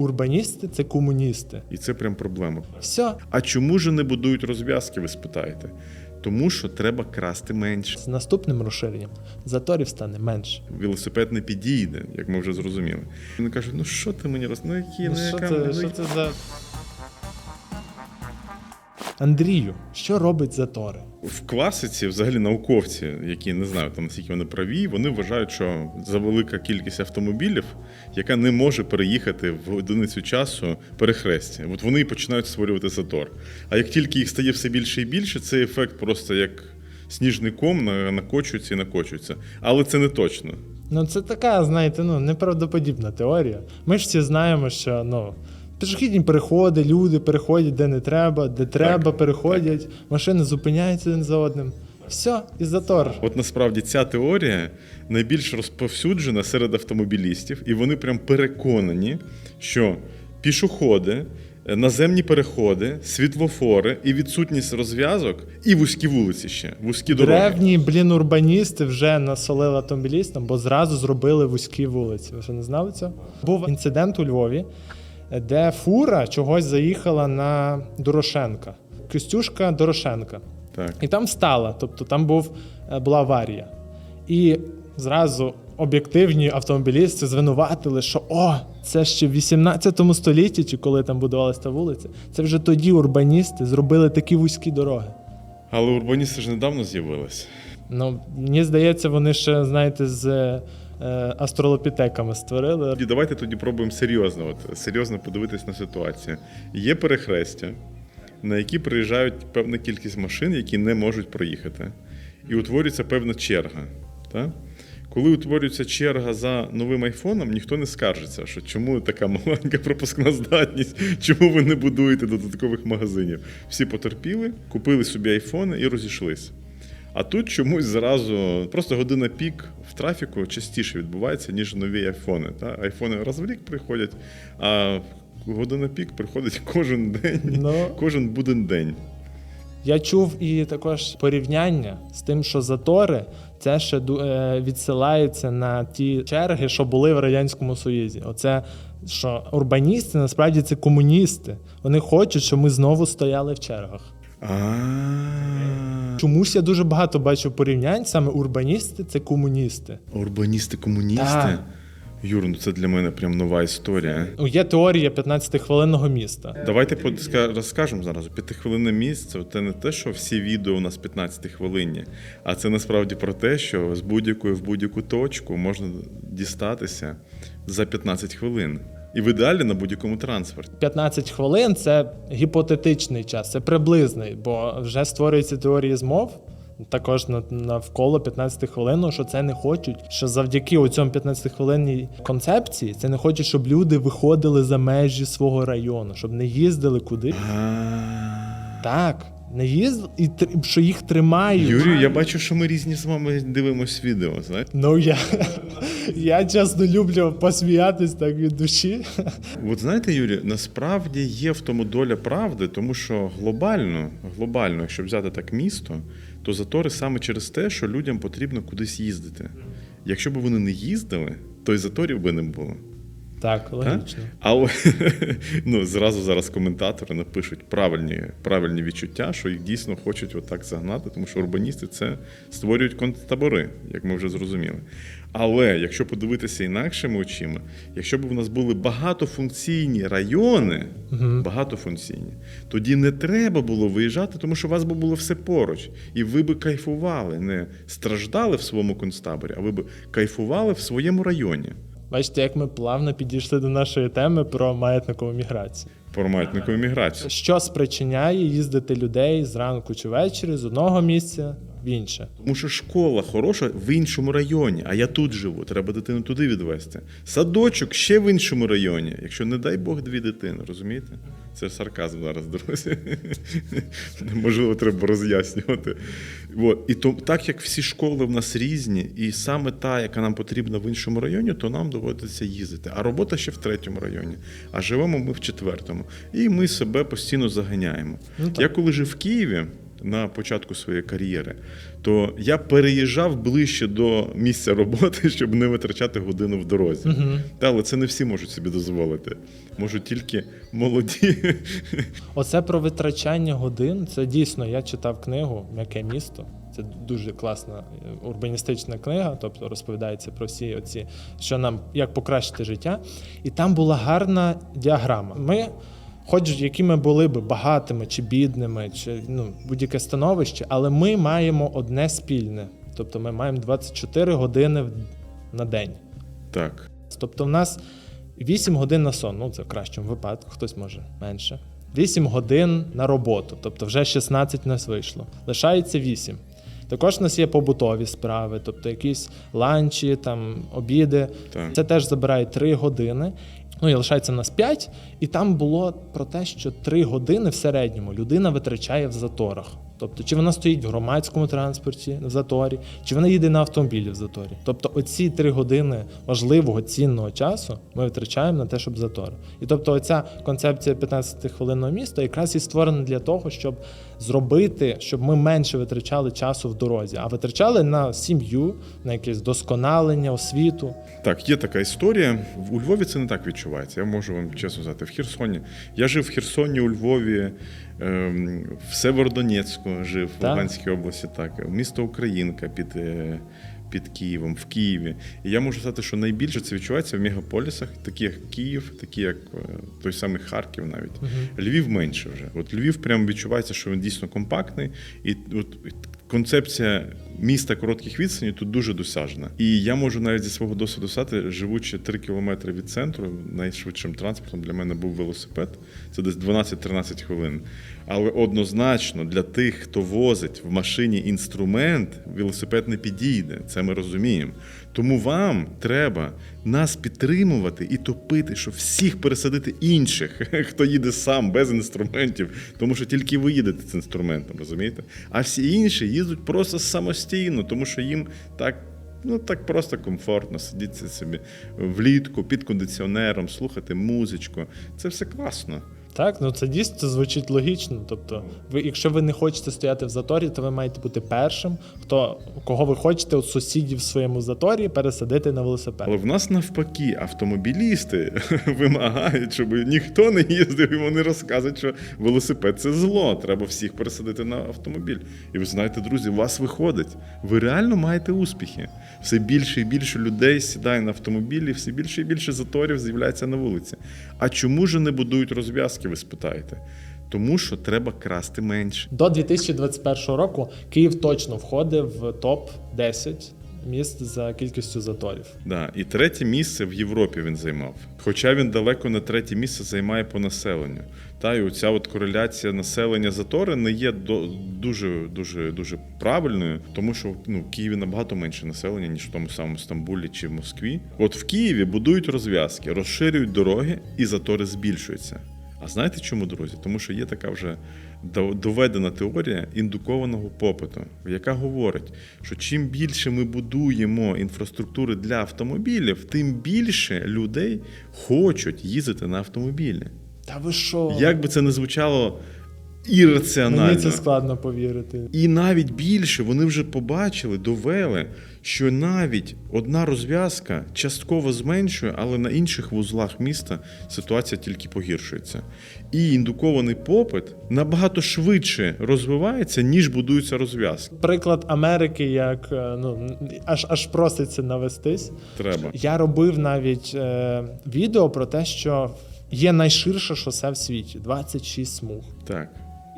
Урбаністи це комуністи. І це прям проблема. Все. А чому ж не будують розв'язки, ви спитаєте? Тому що треба красти менше. З наступним розширенням заторів стане менше. Велосипед не підійде, як ми вже зрозуміли. Він каже: ну що ти мені роз... Ну які, Ну, ну, що, яка... це, ну, що це за. Андрію, що робить затори? В класиці, взагалі, науковці, які не знаю там наскільки вони праві, вони вважають, що за велика кількість автомобілів, яка не може переїхати в одиницю часу перехрестя, от вони і починають створювати затор. А як тільки їх стає все більше і більше, цей ефект просто як сніжний ком накочується і накочується. Але це не точно. Ну, це така, знаєте, ну, неправдоподібна теорія. Ми ж всі знаємо, що ну, пішохідні переходи, люди переходять де не треба, де треба, переходять, машини зупиняються один за одним. Все, і затор. От насправді ця теорія найбільш розповсюджена серед автомобілістів, і вони прям переконані, що пішоходи, е, наземні переходи, світлофори і відсутність розв'язок, і вузькі вулиці ще, вузькі дороги. Древні, блін, урбаністи вже насолили автомобілістам, бо зразу зробили вузькі вулиці. Ви що не знали цього? Був інцидент у Львові, де фура чогось заїхала на Дорошенка. Костюшка Дорошенка. Так. І там стала, тобто там був, е, була аварія. І зразу об'єктивні автомобілісти звинуватили, що о, це ще в 18 столітті, чи коли там будувалася та вулиця, це вже тоді урбаністи зробили такі вузькі дороги. Але урбаністи ж недавно з'явились. Ну, мені здається, вони ще, знаєте, з е, астролопітеками створили. Давайте тоді пробуємо серйозно, от, серйозно подивитись на ситуацію. Є перехрестя, на які приїжджають певна кількість машин, які не можуть проїхати. І утворюється певна черга. Так? Коли утворюється черга за новим айфоном, ніхто не скаржиться, що чому така маленька пропускна здатність, чому ви не будуєте додаткових магазинів. Всі потерпіли, купили собі айфони і розійшлися. А тут чомусь зразу просто година пік в трафіку частіше відбувається, ніж нові айфони. Та? Айфони раз в рік приходять, а година пік приходить кожен день, Ну. кожен буден день. Я чув і також порівняння з тим, що затори це ще е, відсилається на ті черги, що були в Радянському Союзі. Оце що урбаністи насправді це комуністи. Вони хочуть, щоб ми знову стояли в чергах. Чомусь я дуже багато бачу порівнянь, саме урбаністи це комуністи. урбаністи, комуністи. Так. Юр, ну це для мене прям нова історія. Ну, Є теорія 15-хвилинного міста. Давайте подска- розкажемо зараз. П'ятихвилинне місце це не те, що всі відео у нас 15 хвилинні, а це насправді про те, що з будь-якої в будь-яку точку можна дістатися за 15 хвилин. І в ідеалі на будь-якому транспорті. 15 хвилин це гіпотетичний час, це приблизний, бо вже створюються теорії змов. Також навколо 15 хвилин, що це не хочуть. Що завдяки оцьому 15 хвилинній концепції це не хочуть, щоб люди виходили за межі свого району, щоб не їздили куди. Так, не їздили, і що їх тримають. Юрію, я бачу, що ми різні з вами дивимося відео. Знаєте? Ну я, я чесно люблю посміятись так від душі. От знаєте, Юрій, насправді є в тому доля правди, тому що глобально, глобально, якщо взяти так місто, то затори саме через те, що людям потрібно кудись їздити. Якщо б вони не їздили, то й заторів би не було. Так, Та? логічно. Але ну, зразу зараз коментатори напишуть правильні, правильні відчуття, що їх дійсно хочуть отак загнати, тому що урбаністи це створюють концтабори, як ми вже зрозуміли. Але якщо подивитися інакшими очима, якщо б у нас були багатофункційні райони, багатофункційні, тоді не треба було виїжджати, тому що у вас би було все поруч, і ви би кайфували, не страждали в своєму концтаборі, а ви б кайфували в своєму районі. Бачите, як ми плавно підійшли до нашої теми про маятникову міграцію. Про маятникову міграцію. Що спричиняє їздити людей зранку чи ввечері з одного місця в інше? Тому що школа хороша в іншому районі, а я тут живу. Треба дитину туди відвести. Садочок ще в іншому районі. Якщо не дай Бог дві дитини, розумієте? Це сарказм зараз, друзі. Можливо, треба роз'яснювати. І то, так як всі школи в нас різні, і саме та, яка нам потрібна в іншому районі, то нам доводиться їздити. А робота ще в третьому районі, а живемо ми в четвертому. І ми себе постійно заганяємо. Ну. Я коли жив в Києві, на початку своєї кар'єри, то я переїжджав ближче до місця роботи, щоб не витрачати годину в дорозі. Та, але це не всі можуть собі дозволити. Можуть тільки молоді. Оце про витрачання годин. Це дійсно я читав книгу М'яке місто. Це дуже класна е, урбаністична книга, тобто розповідається про всі оці, що нам як покращити життя. І там була гарна діаграма. Ми, хоч які ми були б багатими чи бідними, чи ну, будь-яке становище, але ми маємо одне спільне. Тобто ми маємо 24 години на день. Так. Тобто в нас 8 годин на сон, ну це в кращому випадку, хтось може менше. 8 годин на роботу, тобто вже 16 нас вийшло. Лишається 8. Також у нас є побутові справи, тобто якісь ланчі, там, обіди. Так. Це теж забирає 3 години. Ну і лишається нас 5. І там було про те, що 3 години в середньому людина витрачає в заторах. Тобто, чи вона стоїть в громадському транспорті в заторі, чи вона їде на автомобілі в заторі. Тобто, оці 3 години важливого цінного часу ми витрачаємо на те, щоб затори. І тобто, оця концепція 15-хвилинного міста якраз і створена для того, щоб зробити, щоб ми менше витрачали часу в дорозі, а витрачали на сім'ю, на якесь досконалення, освіту. Так, є така історія. У Львові це не так відчувається. Я можу вам чесно сказати. В Херсоні. Я жив в Херсоні, у Львові, в Северодонецьку жив, в Луганській області, так. Місто Українка під, е, під Києвом, в Києві. І я можу сказати, що найбільше це відчувається в мегаполісах, такі як Київ, такі як е, той самий Харків навіть. Львів менше вже. От Львів прямо відчувається, що він дійсно компактний. І от концепція міста коротких відстаней тут дуже досяжна. І я можу навіть зі свого досвіду сати, живучи 3 кілометри від центру, найшвидшим транспортом для мене був велосипед. Це десь 12-13 хвилин. Але однозначно для тих, хто возить в машині інструмент, велосипед не підійде. Це ми розуміємо. Тому вам треба нас підтримувати і топити, щоб всіх пересадити інших, хто їде сам без інструментів, тому що тільки ви їдете з інструментом, розумієте? А всі інші їздять просто самостійно, тому що їм так. Ну так просто комфортно сидіти собі влітку під кондиціонером, слухати музичку. Це все класно. Так, ну це дійсно це звучить логічно. Тобто, ви, якщо ви не хочете стояти в заторі, то ви маєте бути першим, хто кого ви хочете у сусідів в своєму заторі пересадити на велосипед. Але в нас навпаки, автомобілісти вимагають, щоб ніхто не їздив, і вони розказують, що велосипед це зло. Треба всіх пересадити на автомобіль. І ви знаєте, друзі, у вас виходить. Ви реально маєте успіхи. Все більше і більше людей сідає на автомобілі, все більше і більше заторів з'являється на вулиці. А чому ж не будують розв'язки, ви спитаєте? Тому що треба красти менше. До 2021 року Київ точно входив в топ 10 міст за кількістю заторів. Да. І третє місце в Європі він займав. Хоча він далеко не третє місце займає по населенню. Та і оця от кореляція населення затори не є до, дуже дуже дуже правильною, тому що ну, в Києві набагато менше населення, ніж в тому самому Стамбулі чи в Москві. От в Києві будують розв'язки, розширюють дороги, і затори збільшуються. А знаєте чому, друзі? Тому що є така вже доведена теорія індукованого попиту, яка говорить, що чим більше ми будуємо інфраструктури для автомобілів, тим більше людей хочуть їздити на автомобілі. Та ви що? Як би це не звучало ірраціонально. Мені це складно повірити. І навіть більше вони вже побачили, довели, що навіть одна розв'язка частково зменшує, але на інших вузлах міста ситуація тільки погіршується. І індукований попит набагато швидше розвивається, ніж будуються розв'язки. Приклад Америки, як е, ну аж аж проситься навестись. Треба. Я робив навіть е, відео про те, що є найширше шосе в світі 26 смуг. Так.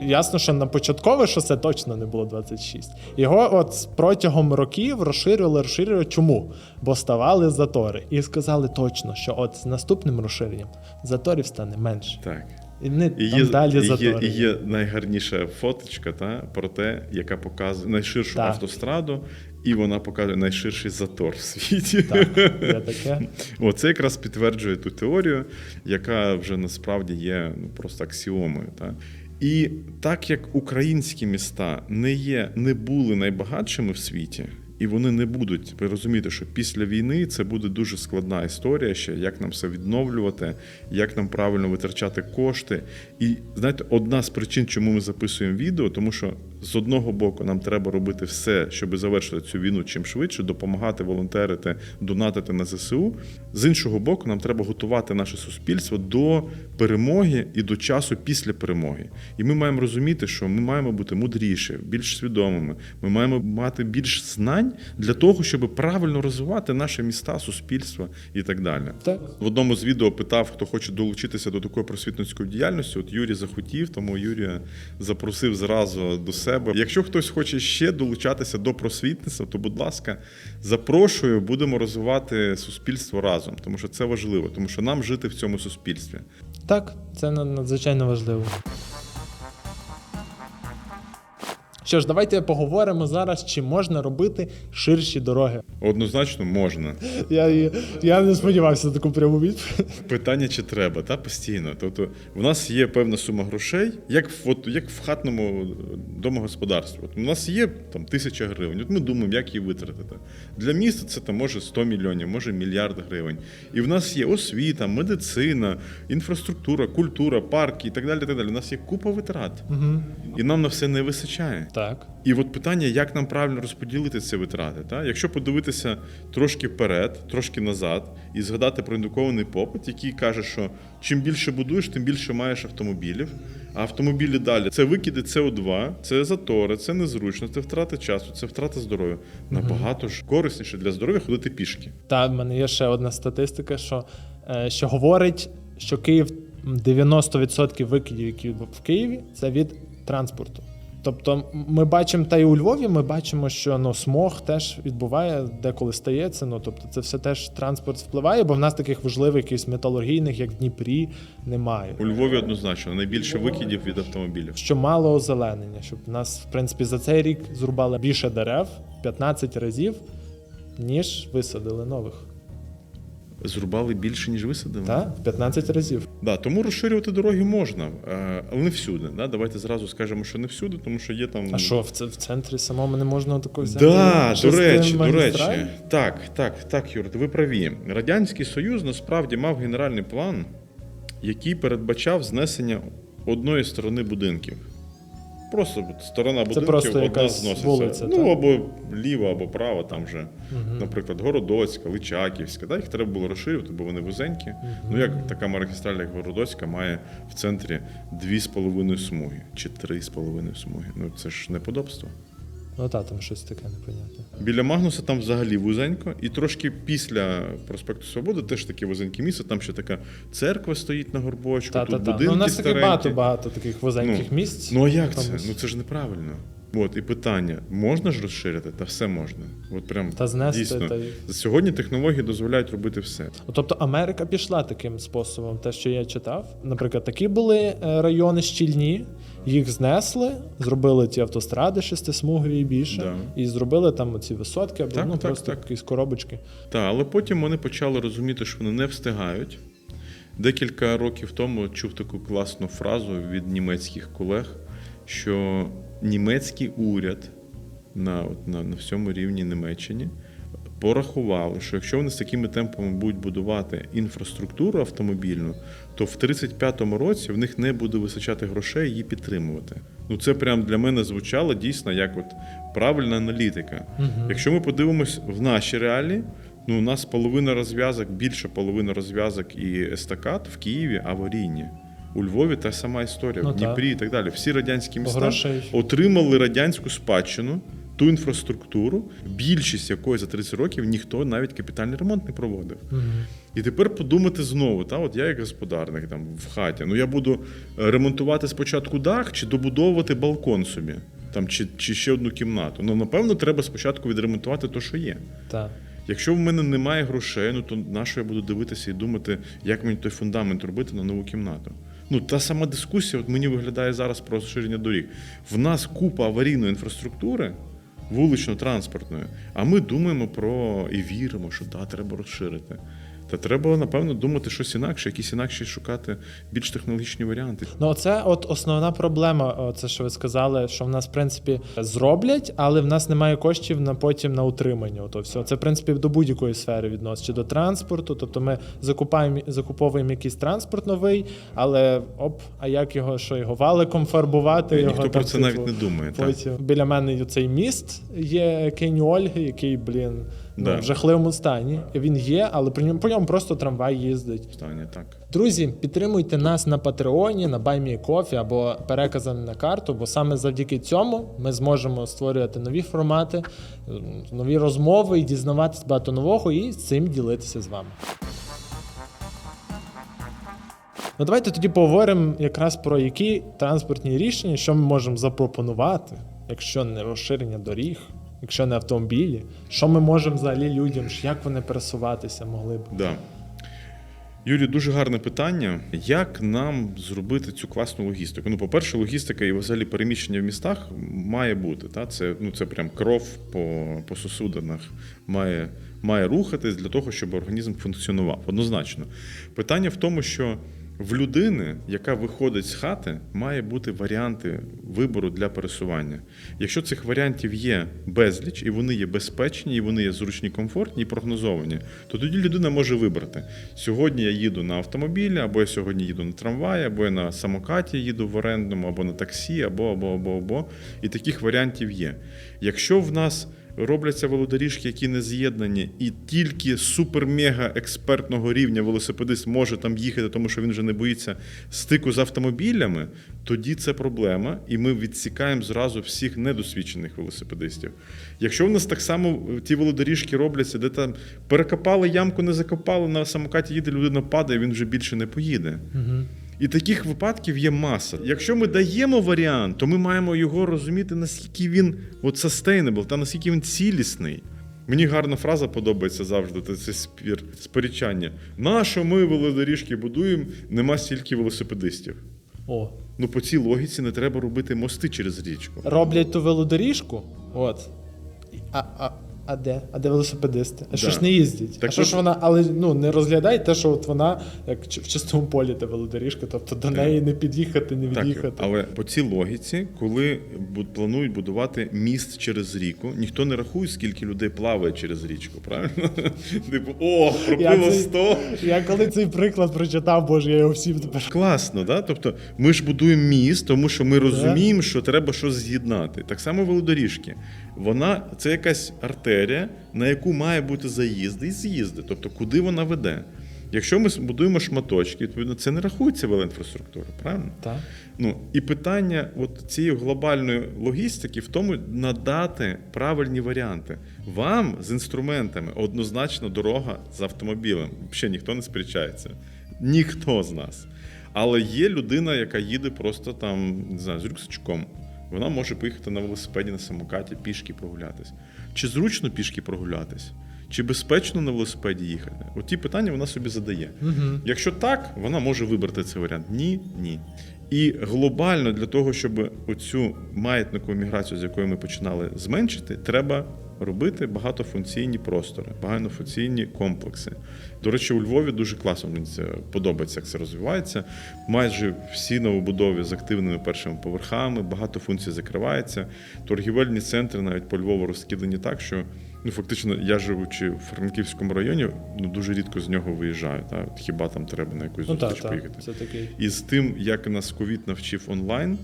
Ясно, що на початкове шосе точно не було 26. Його от протягом років розширювали, розширювали. Чому? Бо ставали затори. І сказали точно, що от з наступним розширенням заторів стане менше. Так. І вони І там є, далі і є, і є найгарніша фоточка та, про те, яка показує найширшу Так. автостраду, і вона показує найширший затор в світі. Так, є таке. Оце якраз підтверджує ту теорію, яка вже насправді є ну, просто аксіомою. Та? І так як українські міста не є, не були найбагатшими в світі, і вони не будуть. Ви розумієте, що після війни це буде дуже складна історія ще, як нам все відновлювати, як нам правильно витрачати кошти. І знаєте, одна з причин, чому ми записуємо відео, тому що з одного боку нам треба робити все, щоб завершити цю війну чим швидше, допомагати волонтерити, донатити на ЗСУ. З іншого боку, нам треба готувати наше суспільство до перемоги і до часу після перемоги. І ми маємо розуміти, що ми маємо бути мудріші, більш свідомими. Ми маємо мати більш знань для того, щоб правильно розвивати наші міста, суспільства і так далі. Так. В одному з відео питав, хто хоче долучитися до такої просвітницької діяльності. От Юрій захотів, тому Юрія запросив зразу до себе. Якщо хтось хоче ще долучатися до просвітництва, то будь ласка, запрошую, будемо розвивати суспільство разом, тому що це важливо, тому що нам жити в цьому суспільстві. Так, це надзвичайно важливо. Що ж, давайте поговоримо зараз, чи можна робити ширші дороги. Однозначно можна. Я, я не сподівався на таку пряму відповідь. Питання, чи треба, та постійно. Тобто, в нас є певна сума грошей, як в, от, як в хатному домогосподарстві. От у нас є там тисяча гривень. От ми думаємо, як її витратити. Для міста це там може 100 мільйонів, може мільярд гривень. І в нас є освіта, медицина, інфраструктура, культура, парки і так далі. Так далі. У нас є купа витрат, Угу. і нам на все не вистачає. Так. І от питання, як нам правильно розподілити ці витрати. Та? Якщо подивитися трошки вперед, трошки назад, і згадати про індукований попит, який каже, що чим більше будуєш, тим більше маєш автомобілів. А автомобілі далі це викиди СО2, це затори, це незручно, це втрата часу, це втрата здоров'я. Набагато ж корисніше для здоров'я ходити пішки. Та в мене є ще одна статистика, що, е, що говорить, що Київ м, 90% викидів, які в Києві, це від транспорту. Тобто ми бачимо, та й у Львові ми бачимо, що ну, смог теж відбуває, деколи стається. Ну тобто, це все теж транспорт впливає, бо в нас таких важливих якихось металургійних, як в Дніпрі, немає. У Львові однозначно найбільше викидів від автомобілів. Що мало озеленення, щоб в нас, в принципі, за цей рік зрубали більше дерев 15 разів, ніж висадили нових. Зрубали більше, ніж висадили. Так, в 15 разів. Да, тому розширювати дороги можна, е, але не всюди. Да? Давайте зразу скажемо, що не всюди, тому що є там. А що, в, в центрі самому не можна такого взяти? Да, до речі, до речі. Так, так, так, Юр, ви праві. Радянський Союз насправді мав генеральний план, який передбачав знесення одної сторони будинків. Просто сторона будинків просто одна якась зноситься. вулиця, ну, так? або ліва, або права, там вже, угу. наприклад, Городоцька, Личаківська. Да? Їх треба було розширювати, бо вони вузенькі. Ну, як така магістраль, як Городоцька, має в центрі дві з половиною смуги чи три з половиною смуги. Ну це ж неподобство. Ну та там щось таке непонятне. Біля Магнуса там взагалі вузенько, і трошки після проспекту Свободи теж таке вузеньке місце. Там ще така церква стоїть на горбочку, Та, тут та, та. будинки Ну, у нас таки старенькі. багато багато таких вузеньких Ну, місць. Ну а як це? Ну це ж неправильно. От і питання: можна ж розширити? Та все можна. От прям Та знести, дійсно. та Сьогодні технології дозволяють робити все. Ну, Тобто Америка пішла таким способом, те, що я читав. Наприклад, такі були е, райони щільні, їх знесли, зробили ті автостради шестисмугові і більше, Да. і зробили там оці висотки або Так, ну, так, просто так. якісь коробочки. Так, але потім вони почали розуміти, що вони не встигають. Декілька років тому чув таку класну фразу від німецьких колег, що німецький уряд на, от, на, на всьому рівні Німеччині порахували, що якщо вони з такими темпами будуть будувати інфраструктуру автомобільну, то в 35-му році в них не буде вистачати грошей її підтримувати. Ну це прям для мене звучало дійсно як от правильна аналітика. Якщо ми подивимось в наші реалії, ну у нас половина розв'язок, більше половини розв'язок і естакад в Києві аварійні. У Львові та сама історія, Ну, в Дніпрі і так далі. Всі радянські міста Грошей. отримали радянську спадщину, ту інфраструктуру, більшість якої за 30 років ніхто навіть капітальний ремонт не проводив. І тепер подумати знову, та от я як господарник там в хаті. Ну я буду е, ремонтувати спочатку дах чи добудовувати балкон собі, там чи, чи ще одну кімнату. Ну напевно, треба спочатку відремонтувати те, що є. Так. Якщо в мене немає грошей, ну то на що я буду дивитися і думати, як мені той фундамент робити на нову кімнату. Ну, та сама дискусія, от мені виглядає зараз про розширення доріг. В нас купа аварійної інфраструктури, вулично-транспортної, а ми думаємо про і віримо, що да, треба розширити. Та треба, напевно, думати щось інакше, якісь інакші шукати більш технологічні варіанти. Ну, це от основна проблема. Це що ви сказали, що в нас, в принципі, зроблять, але в нас немає коштів на потім на утримання. Ото все. Це, в принципі, до будь-якої сфери відносить, чи до транспорту. Тобто ми закупаємо, закуповуємо якийсь транспорт новий, але оп, а як його, що його валиком фарбувати? його Ніхто там, про це типу, навіть не думає. Так? Біля мене цей міст є Кені Ольги, який, блін, ну, Да. в жахливому стані. Він є, але по ньому, по ньому просто трамвай їздить. Питання так. Друзі, підтримуйте нас на Патреоні, на BuyMeCoffee або переказами на карту, бо саме завдяки цьому ми зможемо створювати нові формати, нові розмови і дізнаватись багато нового і цим ділитися з вами. Ну, давайте тоді поговоримо якраз про які транспортні рішення, що ми можемо запропонувати, якщо не розширення доріг, якщо не автомобілі, що ми можемо взагалі людям, як вони пересуватися могли б. Да. Юрій, дуже гарне питання. Як нам зробити цю класну логістику? Ну, по-перше, логістика і взагалі переміщення в містах має бути. Та? Це, ну, це прям кров по, по сусудинах має, має рухатись для того, щоб організм функціонував. Однозначно. Питання в тому, що в людини, яка виходить з хати, має бути варіанти вибору для пересування. Якщо цих варіантів є безліч, і вони є безпечні, і вони є зручні, комфортні і прогнозовані, то тоді людина може вибрати. Сьогодні я їду на автомобілі, або я сьогодні їду на трамваї, або я на самокаті їду в орендному, або на таксі, або, або, або, або. І таких варіантів є. Якщо в нас робляться велодоріжки, які не з'єднані, і тільки супер-мега експертного рівня велосипедист може там їхати, тому що він вже не боїться стику з автомобілями, тоді це проблема, і ми відсікаємо зразу всіх недосвідчених велосипедистів. Якщо в нас так само е, ті велодоріжки робляться, де там перекопали ямку, не закопали, на самокаті їде, людина падає, він вже більше не поїде. Угу. І таких випадків є маса. Якщо ми даємо варіант, то ми маємо його розуміти, наскільки він от sustainable, та наскільки він цілісний. Мені гарна фраза подобається завжди. Це, це спір, сперечання. Нащо ми велодоріжки будуємо, нема стільки велосипедистів. О, Ну, по цій логіці не треба робити мости через річку. роблять ту велодоріжку, от. А, а, а де? А де велосипедисти? А що Да. ж не їздять? Так а що ж вона, але ну не розглядай те, що от вона як в чистому полі та велодоріжка, тобто до неї не під'їхати, не Так, від'їхати. але по цій логіці, коли бу- планують будувати міст через ріку, ніхто не рахує, скільки людей плаває через річку, правильно? Типу, о, проплило цей- 100. Я коли цей приклад прочитав, боже, я його всім тепер. Класно, да? Тобто ми ж будуємо міст, тому що ми розуміємо, що треба щось з'єднати. Так само велодоріжки. Вона це якась артерія, на яку має бути заїзди і з'їзди. Тобто, куди вона веде. Якщо ми будуємо шматочки, відповідно, це не рахується велоінфраструктура, правильно? Так. Ну і питання от цієї глобальної логістики в тому надати правильні варіанти. Вам з інструментами однозначно дорога з автомобілем. Взагалі ніхто не сперечається. Ніхто з нас. Але є людина, яка їде просто там, не знаю, з рюкзачком. Вона може поїхати на велосипеді, на самокаті, пішки прогулятись. Чи зручно пішки прогулятись? Чи безпечно на велосипеді їхати? От ті питання вона собі задає. Угу. Якщо так, вона може вибрати цей варіант. Ні, ні. І глобально для того, щоб оцю маятникову міграцію, з якої ми починали зменшити, треба робити багатофункційні простори, багатофункційні комплекси. До речі, у Львові дуже класно мені це подобається, як це розвивається. Майже всі новобудови з активними першими поверхами, багато функцій закривається. Торгівельні центри навіть по Львову розкидані так, що ну фактично я живучи в Франківському районі, ну дуже рідко з нього виїжджаю. Та? Хіба там треба на якусь Ну зустріч так. поїхати? Це такий. І з тим, як нас ковід навчив онлайн,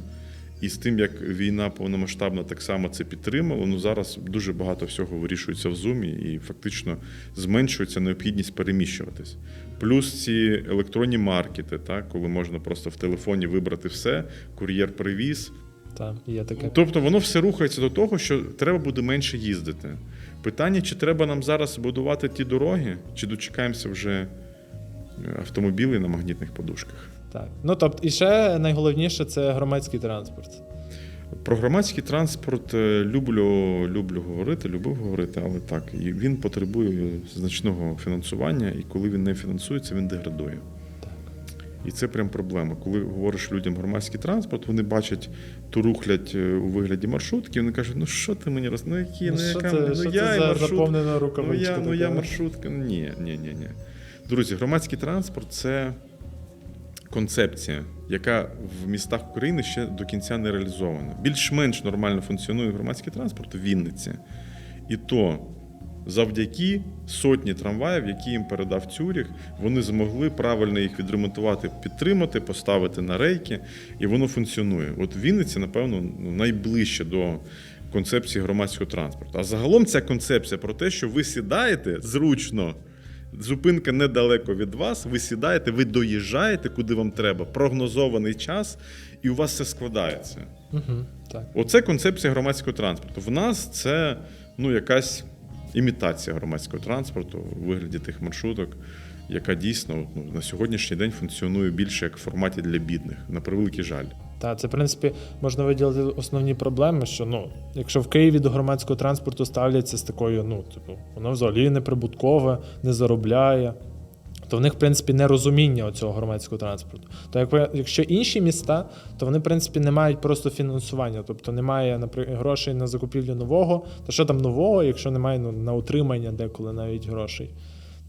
і з тим, як війна повномасштабна так само це підтримала, ну зараз дуже багато всього вирішується в зумі, і фактично зменшується необхідність переміщуватись. Плюс ці електронні маркети, так, коли можна просто в телефоні вибрати все, кур'єр привіз. Так, є таке. Тобто воно все рухається до того, що треба буде менше їздити. Питання, чи треба нам зараз будувати ті дороги, чи дочекаємося вже автомобілі на магнітних подушках. Так. Ну тобто, і ще найголовніше це громадський транспорт. Про громадський транспорт е, люблю, люблю говорити, любив говорити, але так, він потребує значного фінансування, і коли він не фінансується, він деградує. Так. І це прям проблема. Коли говориш людям громадський транспорт, вони бачать ту рухлядь е, у вигляді маршрутки, вони кажуть, ну що ти мені роз... ну які, Ну, ну, що яка це, ну, я це маршрут... заповнена ну, я, ну я маршрутка. Ні, ні, ні, ні. Друзі, громадський транспорт це концепція, яка в містах України ще до кінця не реалізована. Більш-менш нормально функціонує громадський транспорт у Вінниці. І то завдяки сотні трамваїв, які їм передав Цюріх, вони змогли правильно їх відремонтувати, підтримати, поставити на рейки, і воно функціонує. От в Вінниці, напевно, ну, найближче до концепції громадського транспорту. А загалом ця концепція про те, що ви сідаєте зручно. Зупинка недалеко від вас, ви сідаєте, ви доїжджаєте, куди вам треба, прогнозований час, і у вас все складається. Угу, так. Оце концепція громадського транспорту. В нас це ну, якась імітація громадського транспорту у вигляді тих маршруток, яка дійсно ну, на сьогоднішній день функціонує більше як в форматі для бідних, на превеликий жаль. Та це в принципі можна виділити основні проблеми, що ну, якщо в Києві до громадського транспорту ставляться з такою, ну, типу, воно взагалі не прибуткове, не заробляє. То в них, в принципі, нерозуміння цього громадського транспорту. То як, якщо інші міста, то вони, в принципі, не мають просто фінансування, тобто немає наприклад, грошей на закупівлю нового. То що там нового, якщо немає ну, на утримання деколи навіть грошей.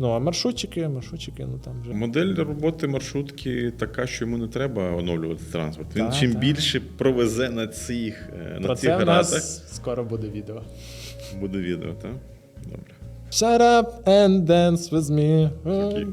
Ну а маршрутчики, маршрутчики, ну там вже. Модель роботи маршрутки така, що йому не треба оновлювати транспорт. Він Та, чим та. більше провезе на цих, е, на Про цих це нас скоро буде відео. буде відео, так? Добре. Shut up and dance with me. Окей.